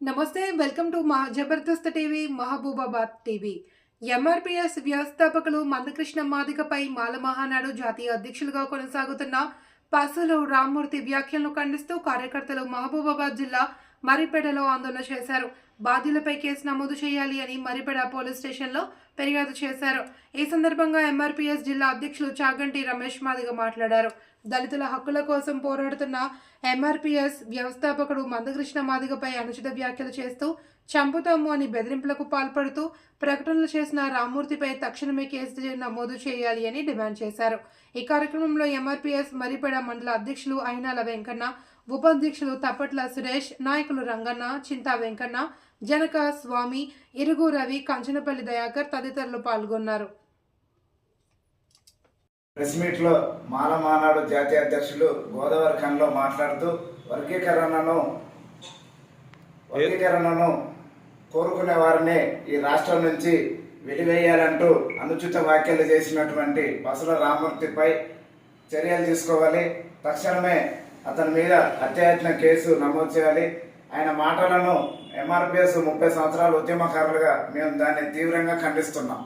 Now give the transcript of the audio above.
నమస్తే welcome to మా Jabardasth TV Mahabubabad TV. MRPS వ్యవస్థాపకులు మందకృష్ణ మాదికపై మాల మహానాడు జాతీయ అధ్యక్షులుగా కొనసాగుతున్న పసులు రామ్మూర్తి వ్యాఖ్యలను ఖండిస్తూ కార్యకర్తలు మహబూబాబాద్ జిల్లా మరిపేటలో ఆందోళన చేశారు. బాధ్యులపై కేసు నమోదు చేయాలి అని మరిపెడ పోలీస్ స్టేషన్లో ఫిర్యాదు చేశారు. ఈ సందర్భంగా ఎంఆర్పీఎస్ జిల్లా అధ్యక్షులు చాగంటి రమేష్ మాదిగ మాట్లాడారు. దళితుల హక్కుల కోసం పోరాడుతున్న ఎంఆర్పిఎస్ వ్యవస్థాపకుడు మందకృష్ణ మాదిగపై అనుచిత వ్యాఖ్యలు చేస్తూ చంపుతాము అని బెదిరింపులకు పాల్పడుతూ ప్రకటనలు చేసిన రామ్మూర్తిపై తక్షణమే కేసు నమోదు చేయాలి అని డిమాండ్ చేశారు. ఈ కార్యక్రమంలో ఎంఆర్పీఎస్ మరిపెడ మండల అధ్యక్షులు అయినాల వెంకన్న ఉపాధ్యక్షులు తప్పట్ల సురేష్ నాయకులు రంగన్న చింతా వెంకన్న జనక స్వామి ఇరుగు రవి కంచనపల్లి దయాకర్ తదితరులు పాల్గొన్నారు. ప్రెస్ మీట్లో మాల మానాడు జాతీయ అధ్యక్షులు గోదావరి ఖండ్లో మాట్లాడుతూ వర్గీకరణను వర్గీకరణను కోరుకునే వారిని ఈ రాష్ట్రం నుంచి వెలివేయాలంటూ అనుచిత వ్యాఖ్యలు చేసినటువంటి బసుల రామూర్తిపై చర్యలు తీసుకోవాలి. తక్షణమే అతని మీద హత్యాయత్న కేసు నమోదు చేయాలి. ఆయన మాటలను ఎంఆర్పిఎస్ ముప్పై సంవత్సరాల ఉద్యమకారులుగా మేము దాన్ని తీవ్రంగా ఖండిస్తున్నాం.